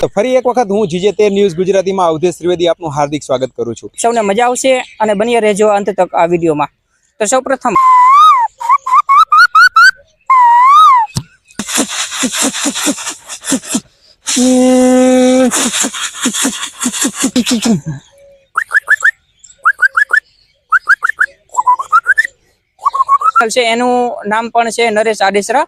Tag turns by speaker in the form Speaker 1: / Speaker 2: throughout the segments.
Speaker 1: તો ફરી એક વખત હું જીજે તેર ન્યૂઝ ગુજરાતીમાં અવધેશ ત્રિવેદી આપનું હાર્દિક સ્વાગત કરું છું.
Speaker 2: સૌને મજા આવશે અને બની રહેજો અંત તક આ વિડીયોમાં. તો સૌપ્રથમ છે, એનું નામ પણ છે નરેશ આડેસરા.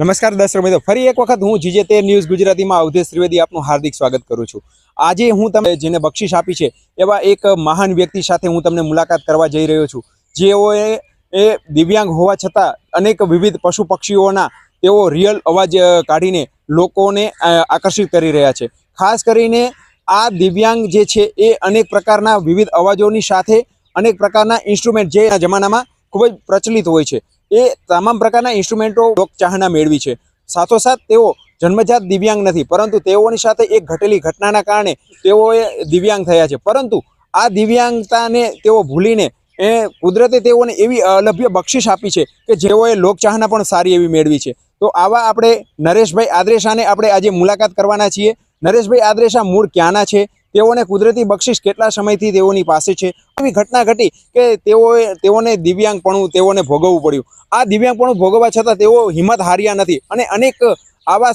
Speaker 1: નમસ્કાર દર્શક મિત્રો, ફરી એક વખત હું જીજે તે ન્યૂઝ ગુજરાતીમાં અવધેશ ત્રિવેદી આપનું હાર્દિક સ્વાગત કરું છું. આજે હું તમને જેને બક્ષિસ આપી છે, એવા એક મહાન વ્યક્તિ સાથે હું તમને મુલાકાત કરવા જઈ રહ્યો છું. જેઓએ એ દિવ્યાંગ હોવા છતાં અનેક વિવિધ પશુ પક્ષીઓના તેઓ રિયલ અવાજ કાઢીને લોકોને આકર્ષિત કરી રહ્યા છે. ખાસ કરીને આ દિવ્યાંગ જે છે, એ અનેક પ્રકારના વિવિધ અવાજોની સાથે અનેક પ્રકારના ઇન્સ્ટ્રુમેન્ટ જે જમાનામાં ખૂબ જ પ્રચલિત હોય છે. એ તમામ પ્રકારના ઇન્સ્ટ્રુમેન્ટો લોકચાહના મેળવી છે. સાથોસાથ તેઓ જન્મજાત દિવ્યાંગ નથી, પરંતુ તેઓની સાથે એક ઘટેલી ઘટનાના કારણે તેઓએ દિવ્યાંગ થયા છે. પરંતુ આ દિવ્યાંગતાને તેઓ ભૂલીને એ કુદરતે તેઓને એવી અલભ્ય બક્ષિશ આપી છે કે જેઓએ લોકચાહના પણ સારી એવી મેળવી છે. તો આવા આપણે નરેશભાઈ આદ્રેશાને આપણે આજે મુલાકાત કરવાના છીએ. નરેશભાઈ આદ્રેશા મૂળ ક્યાંના છે? તેઓને કુદરતી બક્ષિસ કેટલા સમયથી તેઓની પાસે છે? એવી ઘટના ઘટી કે તેઓએ, તેઓને દિવ્યાંગપણું તેઓને ભોગવવું પડ્યું. આ દિવ્યાંગપણું ભોગવવા છતાં તેઓ હિંમત હાર્યા નથી અને અનેક આવા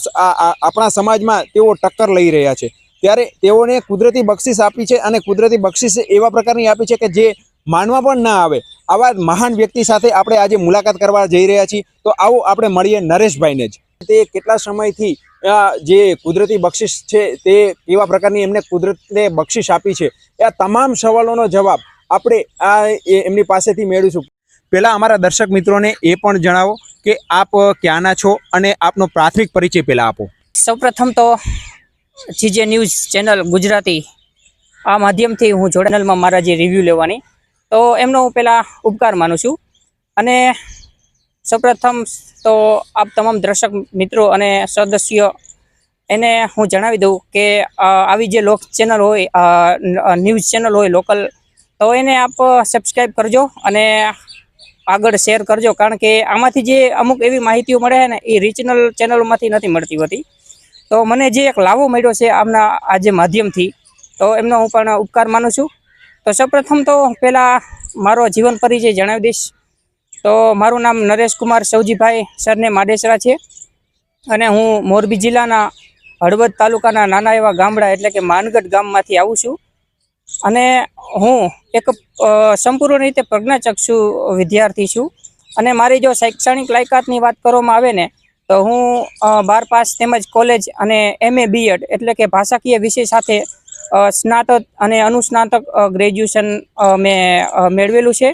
Speaker 1: આપણા સમાજમાં તેઓ ટક્કર લઈ રહ્યા છે. ત્યારે તેઓને કુદરતી બક્ષિસ આપી છે અને કુદરતી બક્ષિસ એવા પ્રકારની આપી છે કે જે માનવા પણ ના આવે. આવા મહાન વ્યક્તિ સાથે આપણે આજે મુલાકાત કરવા જઈ રહ્યા છીએ. તો આવો આપણે મળીએ નરેશભાઈને જ. તે કેટલા સમયથી જે કુદરતી બક્ષિસ છે તે કેવા પ્રકારની એમને કુદરતને બક્ષિસ આપી છે? આ તમામ સવાલોનો જવાબ આપણે આ એમની પાસેથી મેળવીશું. પહેલાં અમારા દર્શક મિત્રોને એ પણ જણાવો કે આપ ક્યાંના છો અને આપનો પ્રાથમિક પરિચય પહેલાં આપો.
Speaker 2: સૌપ્રથમ તો જીજે ન્યૂઝ ચેનલ ગુજરાતી આ માધ્યમથી હું જોડાનલમાં મારા જે રિવ્યૂ લેવાની. તો એમનો હું પહેલાં ઉપકાર માનું છું. અને સૌપ્રથમ તો આપ તમામ દર્શક મિત્રો અને સદસ્યો એને હું જણાવી દઉં કે આવી જે લોક ચેનલ હોય ન્યૂઝ ચેનલ હોય લોકલ, તો એને આપ સબસ્ક્રાઈબ કરજો અને આગળ શેર કરજો. કારણ કે આમાંથી જે અમુક એવી માહિતીઓ મળે છે ને, એ રિજનલ ચેનલોમાંથી નથી મળતી હોતી. તો મને જે એક લાવો મળ્યો છે આમના આ જે માધ્યમથી, તો એમનો હું પણ ઉપકાર માનું છું. તો સૌપ્રથમ તો પહેલાં મારો જીવન પરિચય જણાવી દઈશ. તો મારું નામ નરેશ કુમાર સૌજીભાઈ સરને માડેસરા છે. અને હું મોરબી જિલ્લાના હળવદ તાલુકાના નાના એવા ગામડા એટલે કે માનગઢ ગામમાંથી આવું છું. અને હું એક સંપૂર્ણ રીતે પ્રજ્ઞાચક્ષુ વિદ્યાર્થી છું. અને મારી જો શૈક્ષણિક લાયકાતની વાત કરવામાં આવે ને, તો હું બાર પાસ તેમજ કોલેજ અને એમએ બીએડ એટલે કે ભાષાકીય વિષય સાથે સ્નાતક અને અનુસ્નાતક ગ્રેજ્યુએશન મેં મેળવેલું છે.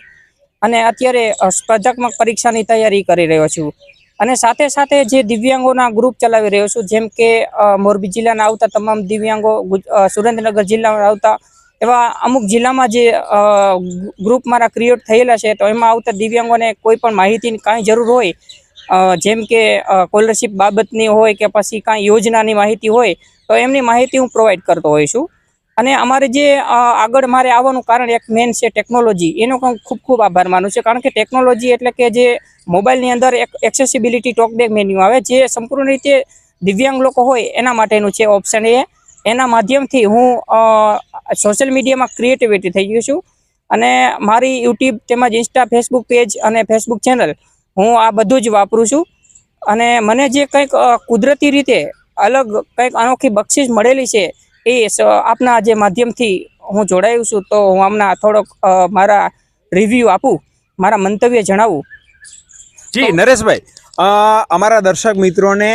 Speaker 2: અને અત્યારે સ્પર્ધાત્મક પરીક્ષાની તૈયારી કરી રહ્યો છું. અને સાથે સાથે જે દિવ્યાંગોના ગ્રુપ ચલાવી રહ્યો છું, જેમ કે મોરબી જિલ્લાના આવતા તમામ દિવ્યાંગો સુરેન્દ્રનગર જિલ્લામાં આવતા, એવા અમુક જિલ્લામાં જે ગ્રુપ મારા ક્રિએટ થયેલા છે, તો એમાં આવતા દિવ્યાંગોને કોઈ પણ માહિતીની કાંઈ જરૂર હોય જેમ કે સ્કોલરશીપ બાબતની હોય કે પછી કાંઈ યોજનાની માહિતી હોય, તો એમની માહિતી હું પ્રોવાઈડ કરતો છું. અને અમારે જે આગળ મારે આવવાનું કારણ એક મેન છે ટેકનોલોજી એનો પણ ખૂબ ખૂબ આભાર માનું છું. કારણ કે ટેકનોલોજી એટલે કે જે મોબાઈલની અંદર એક એક્સેસિબિલિટી ટોકબેક મેન્યુ આવે, જે સંપૂર્ણ રીતે દિવ્યાંગ લોકો હોય, એના માટેનું છે ઓપ્શન એ. એના માધ્યમથી હું સોશિયલ મીડિયામાં ક્રિએટિવિટી થઈ ગયું છું. અને મારી યુટ્યુબ તેમજ ઇન્સ્ટા ફેસબુક પેજ અને ફેસબુક ચેનલ હું આ બધું જ વાપરું છું. અને મને જે કંઈક કુદરતી રીતે અલગ કંઈક અનોખી બક્ષિસ મળેલી છે એ સ- આપના જે માધ્યમથી હું જોડાયું છું તો હું આમના થોડોક મારા રિવ્યૂ આપું મારા મંતવ્ય જણાવું.
Speaker 1: જી નરેશભાઈ અમારા દર્શક મિત્રોને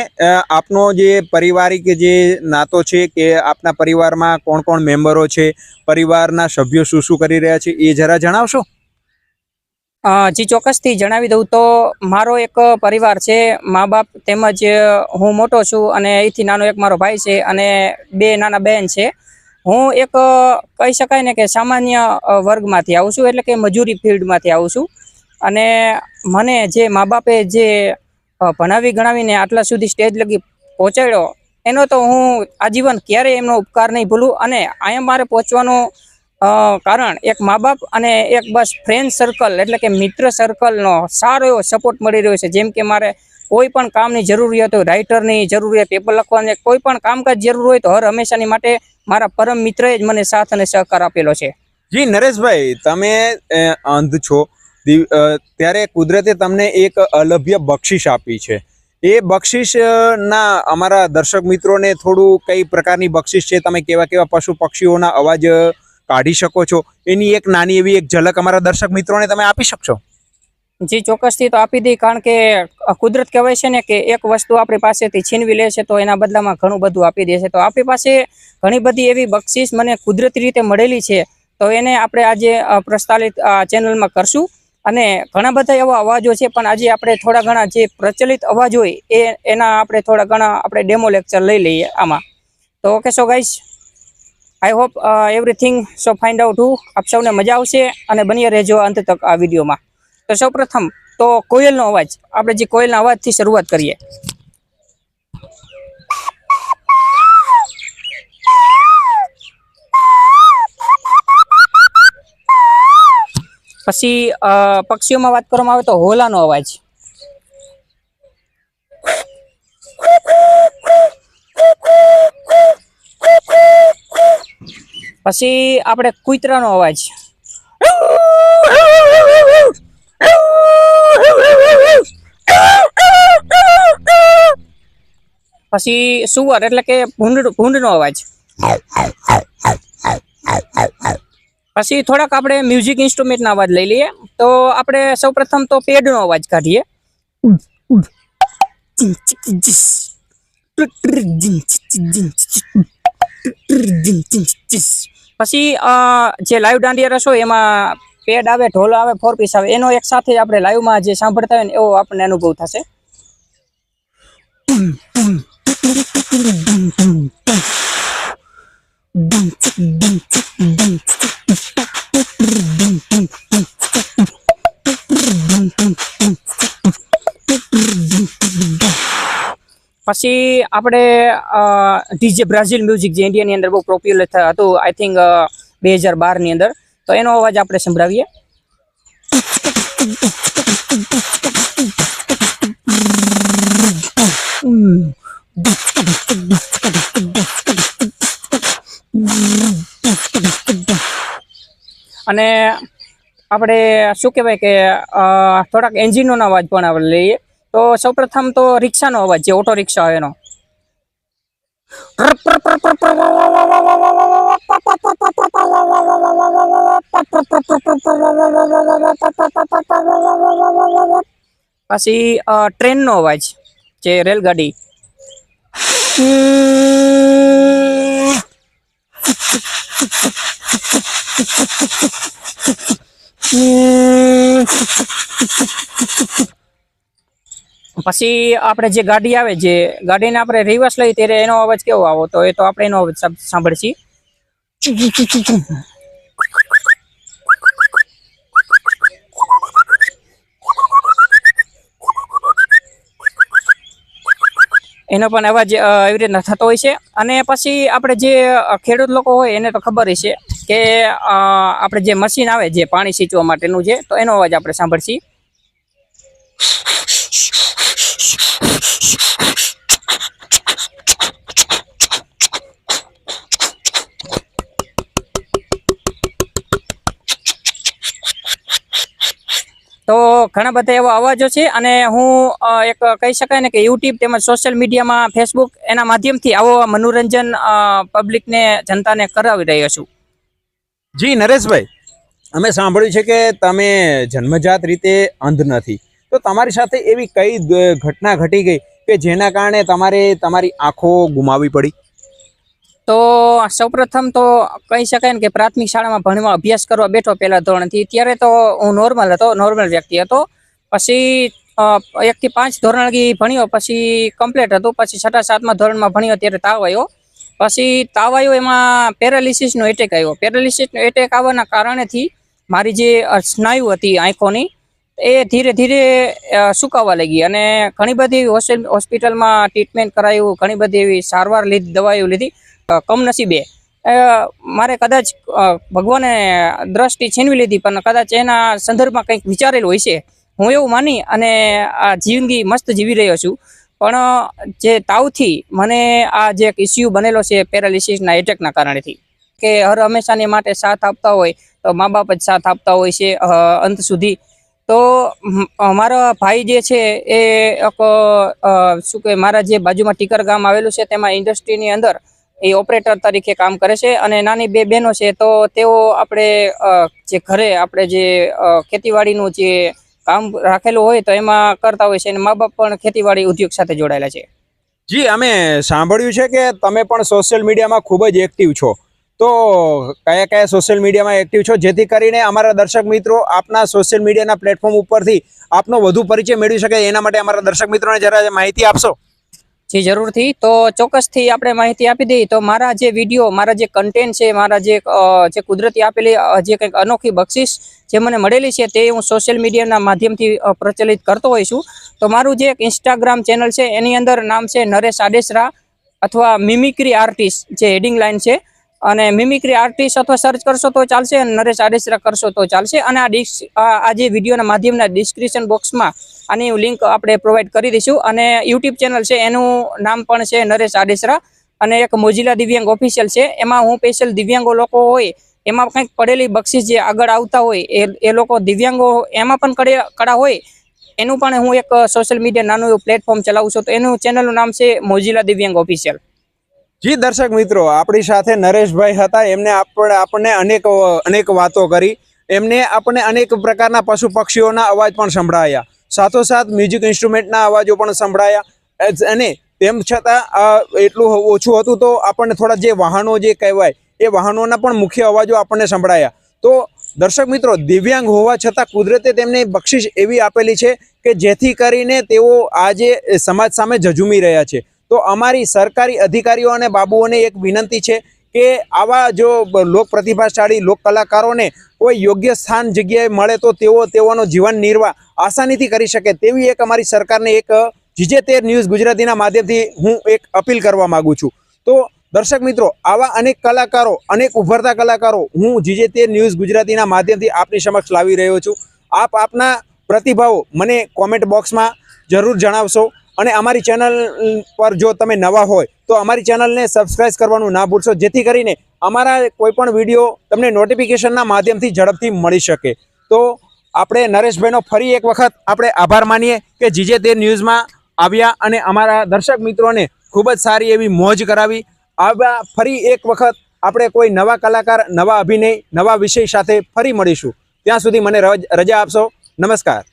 Speaker 1: આપનો જે પારિવારિક જે નાતો છે કે આપના પરિવારમાં કોણ કોણ મેમ્બરો છે પરિવારના સભ્યો શું શું કરી રહ્યા છે એ જરા જણાવશો?
Speaker 2: જી ચોક્કસથી જણાવી દઉં તો મારો એક પરિવાર છે મા બાપ તેમજ હું મોટો છું અને અહીંથી નાનો એક મારો ભાઈ છે અને બે નાના બહેન છે. હું એક કહી શકાય ને કે સામાન્ય વર્ગમાંથી આવું છું એટલે કે મજૂરી ફિલ્ડમાંથી આવું છું. અને મને જે મા બાપે જે ભણાવી ગણાવીને આટલા સુધી સ્ટેજ લગી પહોંચાડ્યો, એનો તો હું આજીવન ક્યારેય એમનો ઉપકાર નહીં ભૂલું અને અહીંયા મારે પહોંચવાનું કારણ એક મા બાપ અને એક બસ ફ્રેન્ડ સર્કલ એટલે કે મિત્ર સર્કલનો સારો એવો સપોર્ટ મળી રહ્યો છે. જેમ કે મારે કોઈ પણ કામની જરૂરિયાત હોય રાઇટરની જરૂરિયાત પેપર લખવાની, કોઈ પણ કામકાજ જરૂર હોય તો હર હંમેશાની માટે મારા પરમ મિત્રએ જ મને સાથ અને સહકાર આપેલો છે.
Speaker 1: જી, નરેશભાઈ, તમે અંધ છો. ત્યારે કુદરતે તમને એક અલભ્ય બક્ષિસ આપી છે. એ બક્ષિસ અમારા દર્શક મિત્રોને થોડું કઈ પ્રકારની બક્ષિસ છે? તમે કેવા કેવા પશુ પક્ષીઓના અવાજ કાઢી શકો છો. એની એક નાની એવી એક ઝલક અમારા દર્શક મિત્રોને તમે આપી શકશો?
Speaker 2: જી, ચોક્કસથી તો આપી દઈ, કારણ કે કુદરત કહેવાય છે ને કે એક વસ્તુ આપણી પાસેથી છીનવી લે છે, તો એના બદલામાં ઘણું બધું આપી દે છે તો આપણી પાસે ઘણી બધી એવી બક્ષિસ મને કુદરતી રીતે મળેલી છે, તો એને આપણે આજે પ્રસ્તાલિત ચેનલમાં કરશું. અને ઘણા બધા એવા અવાજો છે, પણ આજે આપણે થોડા ઘણા જે પ્રચલિત અવાજ હોય, એ, એના આપણે થોડા ઘણા આપણે ડેમો લેક્ચર લઈ લઈએ આમાં. તો okay so guys I hope everything so find out હું આપ સૌને મજા આવશે અને બની રહેજો અંત તક આ વિડીયોમાં. તો સૌપ્રથમ તો કોયલનો અવાજ. આપણે જે કોયલના અવાજથી શરૂઆત કરીએ. પછી પક્ષીઓમાં વાત કરવામાં આવે તો હોલાનો અવાજ. પછી આપણે કૂતરાનો અવાજ પછી સુવર એટલે કે ભૂંડ ભૂંડનો અવાજ પછી થોડાક આપણે મ્યુઝિક ઇન્સ્ટ્રુમેન્ટના અવાજ લઈ લઈએ તો આપણે સૌપ્રથમ તો પેડનો અવાજ કાઢીએ પછી જે લાઈવ દાંડિયા રસ હોય એમાં પેડ આવે ઢોલ આવે ફોર પીસ આવે એનો એક સાથે આપણે લાઈવમાં જે સાંભળતા હોય ને એવો આપણને અનુભવ થશે પછી આપણે ડીજે બ્રાઝિલ મ્યુઝિક જે ઇન્ડિયાની અંદર બહુ પોપ્યુલર હતું આઈ થિંક બે હજાર બારની અંદર. તો એનો અવાજ આપણે સંભળાવીએ. અને આપણે, શું કહેવાય કે થોડાક એન્જિનોનો અવાજ પણ આપણે લઈએ. તો સૌપ્રથમ તો રિક્ષાનો અવાજ જે ઓટો રિક્ષા એનો. પછી ટ્રેનનો અવાજ જે રેલગાડી. પછી આપણે જે ગાડી આવે જે ગાડીને આપણે રિવર્સ લઈએ ત્યારે એનો અવાજ કેવો આવો? તો એ તો આપણે એનો અવાજ સાંભ- સાંભળશી એનો પણ અવાજ એવી રીતના થતો હોય છે. અને પછી આપણે જે ખેડૂત લોકો હોય એને તો ખબર હશે કે આપણે જે મશીન આવે જે પાણી સિંચવા માટેનું છે તો એનો અવાજ આપણે સાંભળશી તો ઘણા બધા એવા અવાજો છે અને હું એક કહી શકાય ને કે યુટ્યુબ તેમજ સોશિયલ મીડિયામાં ફેસબુક એના માધ્યમથી આવો મનોરંજન પબ્લિકને જનતાને કરાવી રહ્યો છું.
Speaker 1: જી નરેશભાઈ, અમે સાંભળ્યું છે કે તમે જન્મજાત રીતે અંધ નથી. તો તમારી સાથે એવી કઈ ઘટના ઘટી ગઈ કે જેના કારણે તમારે તમારી આંખો ગુમાવવી પડી?
Speaker 2: તો સૌપ્રથમ તો કહી શકાય ને કે પ્રાથમિક શાળામાં ભણવા અભ્યાસ કરવા બેઠો પહેલા ધોરણથી ત્યારે તો હું નોર્મલ હતો નોર્મલ વ્યક્તિ હતો. પછી એકથી પાંચ ધોરણ ભણ્યો, પછી કમ્પ્લીટ હતું. પછી છઠ્ઠા, સાતમા ધોરણમાં ભણ્યો ત્યારે તાવ આવ્યો. પછી તાવ આવ્યો એમાં પેરાલિસિસનો એટેક આવ્યો. પેરાલિસિસનો એટેક આવવાના કારણેથી મારી જે સ્નાયુ હતી આંખોની એ ધીરે ધીરે સુકાવા લાગી અને ઘણી બધી હોસ્પિ- હોસ્પિટલમાં ટ્રીટમેન્ટ કરાયું, ઘણી બધી એવી સારવાર લીધી દવાઈઓ લીધી કમનસીબે. મારે કદાચ ભગવાને દ્રષ્ટિ છીનવી લીધી, પણ કદાચ એના સંદર્ભમાં કંઈક વિચારેલું હોય છે. હું એવું માની અને આ જિંદગી મસ્ત જીવી રહ્યો છું. પણ, જે તાવથી મને આ જે ઇસ્યુ બનેલો છે, પેરાલિસિસના એટેકના કારણેથી. કે હર હંમેશાની માટે સાથ આપતા હોય, તો મા બાપ જ સાથ આપતા હોય છે અંત સુધી. તો મ- અમારા ભાઈ જે છે એ શું કે, મારા જે બાજુમાં ટીકર ગામ આવેલું છે, તેમાં ઇન્ડસ્ટ્રીની અંદર એ ઓપરેટર તરીકે કામ કરે છે અને નાની બે બહેનો છે, તો તેઓ આપણે જે ઘરે આપણે જે ખેતીવાડીનું જે કામ રાખેલું હોય તો એમાં કરતા હોય છે અને મા બાપ પણ ખેતીવાડી ઉદ્યોગ સાથે જોડાયેલા છે.
Speaker 1: જી, અમે સાંભળ્યું છે કે તમે પણ સોશિયલ મીડિયામાં ખૂબ જ એક્ટિવ છો. તો કયા કયા સોશિયલ મીડિયામાં એક્ટિવ છો? જેથી કરીને અમારા દર્શક મિત્રો આપના સોશિયલ મીડિયાના પ્લેટફોર્મ ઉપરથી આપનો વધુ પરિચય મેળવી શકે. એના માટે અમારા દર્શક મિત્રોને જરા માહિતી આપશો?
Speaker 2: જી, જરૂરથી. તો ચોક્કસથી આપણે માહિતી આપી દઈએ. તો મારા જે વીડિયો મારા જે કન્ટેન્ટ છે, મારા જે જે કુદરતી આપેલી જે કંઈક અનોખી બક્ષિસ જે મને મળેલી છે, તે હું સોશિયલ મીડિયાના માધ્યમથી પ્રચલિત કરતો હોઈ છું. તો મારું જે એક ઇન્સ્ટાગ્રામ ચેનલ છે, એની અંદર નામ છે નરેશ આડેસરા અથવા મિમિક્રી આર્ટિસ્ટ જે હેડિંગ લાઇન છે. અને મિમિક્રી આર્ટિસ્ટ અથવા સર્ચ કરશો તો ચાલશે અને નરેશ આડેસરા કરશો તો ચાલશે. અને આ ડિસ આ જે વિડીયોના માધ્યમના ડિસ્ક્રિપ્શન બોક્સમાં આની લિંક આપણે પ્રોવાઈડ કરી દઈશું. અને યુટ્યુબ ચેનલ છે, એનું નામ પણ છે નરેશ આડેસરા. અને એક મોજીલા દિવ્યાંગ ઓફિશિયલ છે. એમાં હું સ્પેશિયલ દિવ્યાંગો લોકો હોય, એમાં કંઈક પડેલી બક્ષિસ જે આગળ આવતા હોય, એ એ લોકો દિવ્યાંગો એમાં પણ કડે કળા હોય, એનું પણ હું એક સોશિયલ મીડિયા નાનું પ્લેટફોર્મ ચલાવું છું. તો એનું ચેનલનું નામ છે મોજીલા દિવ્યાંગ ઓફિશિયલ
Speaker 1: જી, દર્શક મિત્રો, આપણી સાથે નરેશભાઈ હતા. એમને આપણે, આપણને અનેક અનેક વાતો કરી. એમને આપણને અનેક પ્રકારના પશુ પક્ષીઓના અવાજ પણ સંભળાયા. સાથોસાથ મ્યુઝિક ઇન્સ્ટ્રુમેન્ટના અવાજો પણ સંભળાયા. અને તેમ છતાં એટલું ઓછું હતું તો આપણને થોડા જે વાહનો જે કહેવાય, એ વાહનોના પણ મુખ્ય અવાજો આપણને સંભળાયા. તો દર્શક મિત્રો, દિવ્યાંગ હોવા છતાં કુદરતે તેમને બક્ષિશ એવી આપેલી છે કે જેથી કરીને તેઓ આજે સમાજ સામે ઝઝુમી રહ્યા છે. તો અમારી સરકારી અધિકારીઓ અને બાબુઓને એક વિનંતી છે કે આવા જો લોક પ્રતિભાશાળી લોક કલાકારોને કોઈ યોગ્ય સ્થાન, જગ્યાએ મળે તો તેઓ તેઓનો જીવન નિર્વાહ આસાનીથી કરી શકે તેવી એક અમારી સરકારને એક જીજે તેર ન્યૂઝ ગુજરાતીના માધ્યમથી હું એક અપીલ કરવા માગું છું. તો દર્શક મિત્રો, આવા અનેક કલાકારો, અનેક ઉભરતા કલાકારો હું જીજે તેર ન્યૂઝ ગુજરાતીના માધ્યમથી આપની સમક્ષ લાવી રહ્યો છું. આપ આપના પ્રતિભાવો મને કોમેન્ટ બોક્સમાં જરૂર જણાવશો. અને અમારી ચેનલ પર જો તમે નવા હોય, તો અમારી ચેનલને સબસ્ક્રાઇબ કરવાનું ના ભૂલશો. જેથી કરીને અમારા કોઈપણ વીડિયો તમને નોટિફિકેશનના માધ્યમથી ઝડપથી મળી શકે. તો આપણે નરેશભાઈનો ફરી એક વખત આપણે આભાર માનીએ કે જીજે તે ન્યૂઝમાં આવ્યા અને અમારા દર્શક મિત્રોને ખૂબ જ સારી એવી મોજ કરાવી. આવા ફરી એક વખત આપણે કોઈ નવા કલાકાર, નવા અભિનય, નવા વિષય સાથે ફરી મળીશું. ત્યાં સુધી મને રજા આપશો. નમસ્કાર.